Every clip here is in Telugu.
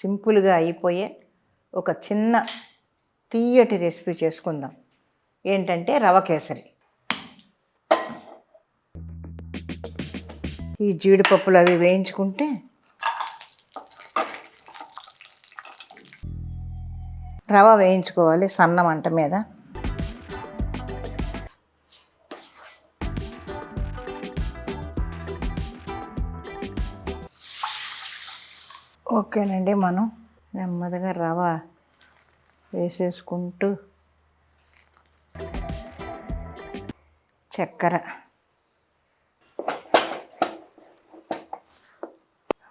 సింపుల్గా అయిపోయే ఒక చిన్న తీయటి రెసిపీ చేసుకుందాం. ఏంటంటే రవ కేసరి. ఈ జీడిపప్పులు అవి వేయించుకుంటే రవ వేయించుకోవాలి సన్న మంట మీద. ఓకేనండి మనం నెమ్మదిగా రవ వేసేసుకుంటూ చక్కెర.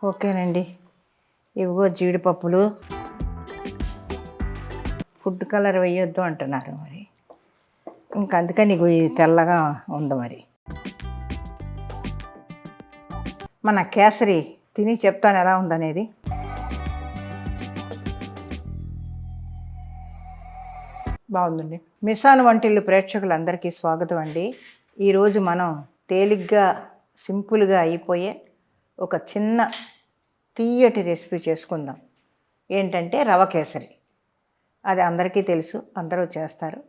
ఓకేనండి ఇవిగో జీడిపప్పులు. ఫుడ్ కలర్ వేయొద్దు అంటున్నారు మరి. ఇంకా అందుకని నీకు ఇది తెల్లగా ఉంది మరి. మన కేసరి తిని చెప్తాను ఎలా ఉందనేది. బాగుందండి. మిసాన్ వంటిల్లు ప్రేక్షకులందరికీ స్వాగతం అండి. ఈరోజు మనం తేలిగ్గా సింపుల్గా అయిపోయే ఒక చిన్న తీయటి రెసిపీ చేసుకుందాం. ఏంటంటే రవ కేసరి. అది అందరికీ తెలుసు అందరూ చేస్తారు.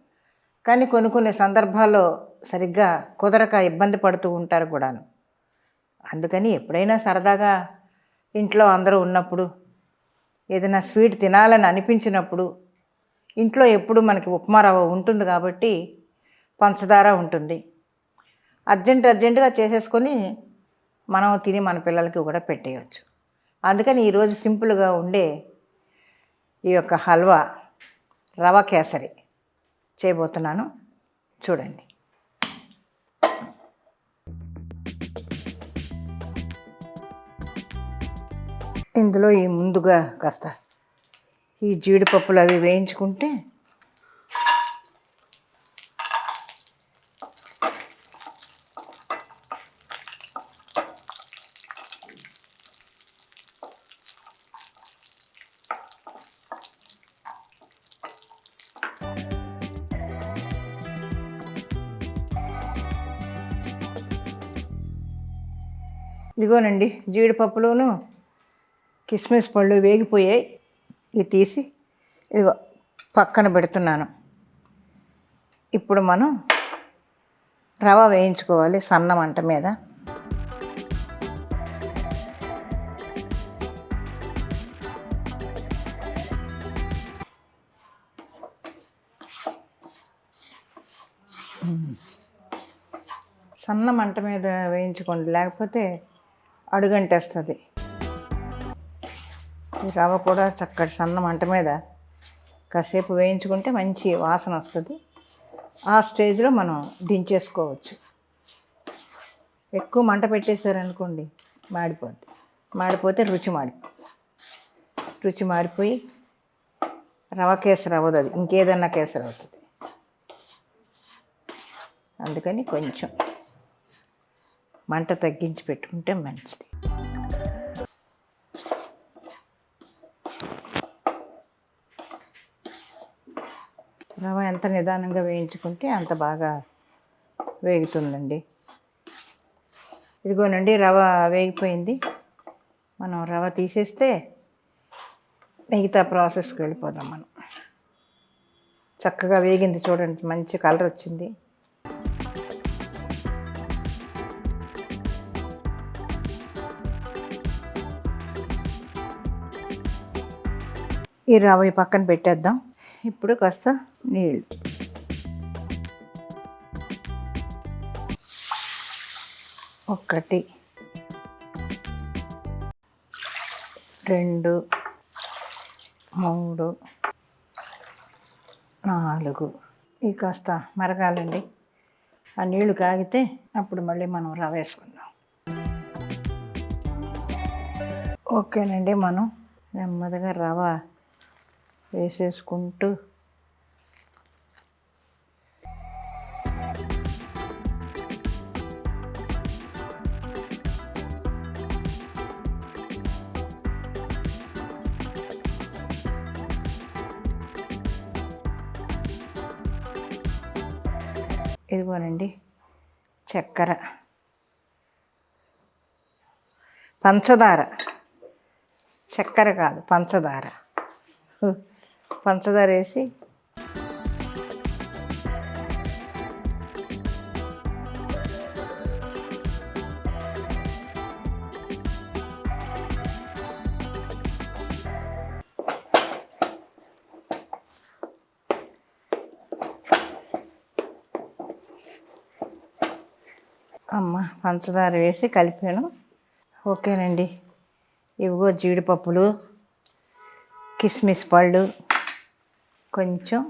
కానీ కొన్ని కొన్ని సందర్భాల్లో సరిగ్గా కుదరక ఇబ్బంది పడుతూ ఉంటారు కూడాను. అందుకని ఎప్పుడైనా సరదాగా ఇంట్లో అందరూ ఉన్నప్పుడు ఏదైనా స్వీట్ తినాలని అనిపించినప్పుడు ఇంట్లో ఎప్పుడు మనకి ఉప్మా రవ్వ ఉంటుంది కాబట్టి పంచదార ఉంటుంది. అర్జెంట్ అర్జెంటుగా చేసేసుకొని మనం తిని మన పిల్లలకి కూడా పెట్టేయచ్చు. అందుకని ఈరోజు సింపుల్గా ఉండే ఈ యొక్క హల్వా రవ కేసరి చేయబోతున్నాను. చూడండి. ఇందులో ఈ ముందుగా కాస్త ఈ జీడిపప్పులు అవి వేయించుకుంటే ఇదిగోనండి జీడిపప్పులోను కిస్మిస్ పళ్ళు వేగిపోయాయి. ఇవి తీసి ఇదిగో పక్కన పెడుతున్నాను. ఇప్పుడు మనం రవ వేయించుకోవాలి సన్న మంట మీద. సన్న మంట మీద వేయించుకోండి లేకపోతే అడుగంటేస్తుంది. ఈ రవ్వ కూడా చక్కటి సన్న మంట మీద కాసేపు వేయించుకుంటే మంచి వాసన వస్తుంది. ఆ స్టేజ్లో మనం దించేసుకోవచ్చు. ఎక్కువ మంట పెట్టేశారనుకోండి మాడిపోద్ది. మాడిపోతే రుచి మాడి రుచి మాడిపోయి రవ కేసరి అవ్వదు అది. ఇంకేదన్నా కేసరి అవుతుంది. అందుకని కొంచెం మంట తగ్గించి పెట్టుకుంటే మంచిది. రవ ఎంత నిదానంగా వేయించుకుంటే అంత బాగా వేగుతుందండి. ఇదిగోనండి రవ వేగిపోయింది. మనం రవ తీసేస్తే మిగతా ప్రాసెస్కి వెళ్ళిపోదాం మనం. చక్కగా వేగింది చూడండి మంచి కలర్ వచ్చింది. ఈ రవ ఈ పక్కన పెట్టేద్దాం. ఇప్పుడు కాస్త నీళ్ళు. ఒకటి. రెండు. మూడు. నాలుగు. ఇవి కాస్త మరగాలండి. ఆ నీళ్ళు కాగితే అప్పుడు మళ్ళీ మనం రవ వేసుకుందాం. ఓకేనండి మనం నెమ్మదిగా రవ వేసేసుకుంటూ. ఇదిగోనండి చక్కెర. పంచదార. చక్కెర కాదు పంచదార. పంచదార వేసి అమ్మ పంచదార వేసి కలిపాను. ఓకేనండి. ఇవిగో జీడిపప్పులు కిస్మిస్ పళ్ళు. కొంచెం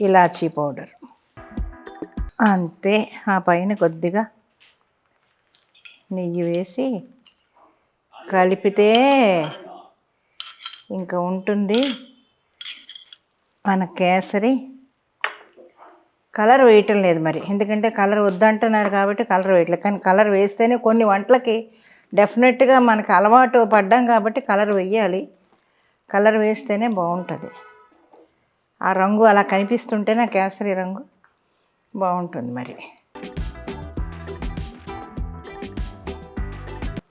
ఇలాచీ పౌడర్. అంతే ఆ పైన కొద్దిగా నెయ్యి వేసి కలిపితే ఇంకా ఉంటుంది. మన కేసరి కలర్ వేయటం లేదు మరి. ఎందుకంటే కలర్ వద్దంటున్నారు కాబట్టి కలర్ వేయట్లేదు కానీ కలర్ వేస్తేనే కొన్ని వంటలకి డెఫినెట్గా మనకు అలవాటు పడ్డాం కాబట్టి కలర్ వేయాలి. కలర్ వేస్తేనే బాగుంటుంది. ఆ రంగు అలా కనిపిస్తుంటేనే కేసరి రంగు బాగుంటుంది మరి.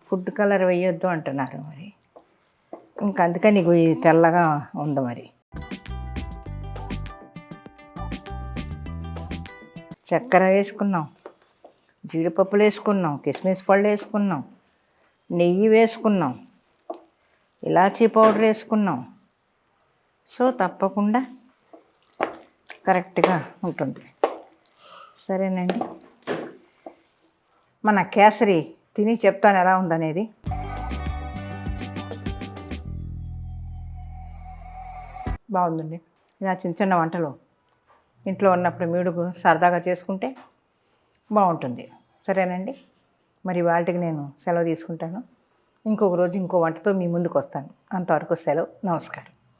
ఫుడ్ కలర్ వేయొద్దు అంటున్నారు మరి. ఇంకా అందుకని ఇది తెల్లగా ఉంది మరి. చక్కెర వేసుకున్నాం జీడిపప్పులు వేసుకున్నాం కిస్మిస్ పళ్ళు వేసుకున్నాం నెయ్యి వేసుకున్నాం ఇలాచీ పౌడర్ వేసుకున్నాం. సో తప్పకుండా కరెక్ట్గా ఉంటుంది. సరేనండి. మన కేసరి తిని చెప్తాను ఎలా ఉందనేది. బాగుందండి. ఇలా చిన్న చిన్న వంటలు ఇంట్లో ఉన్నప్పుడు మీడుకు సరదాగా చేసుకుంటే బాగుంటుంది. సరేనండి. మరి వాటికి నేను సెలవు తీసుకుంటాను. ఇంకొక రోజు ఇంకో వంటతో మీ ముందుకు వస్తాను అంతవరకు సెలవు. నమస్కారం.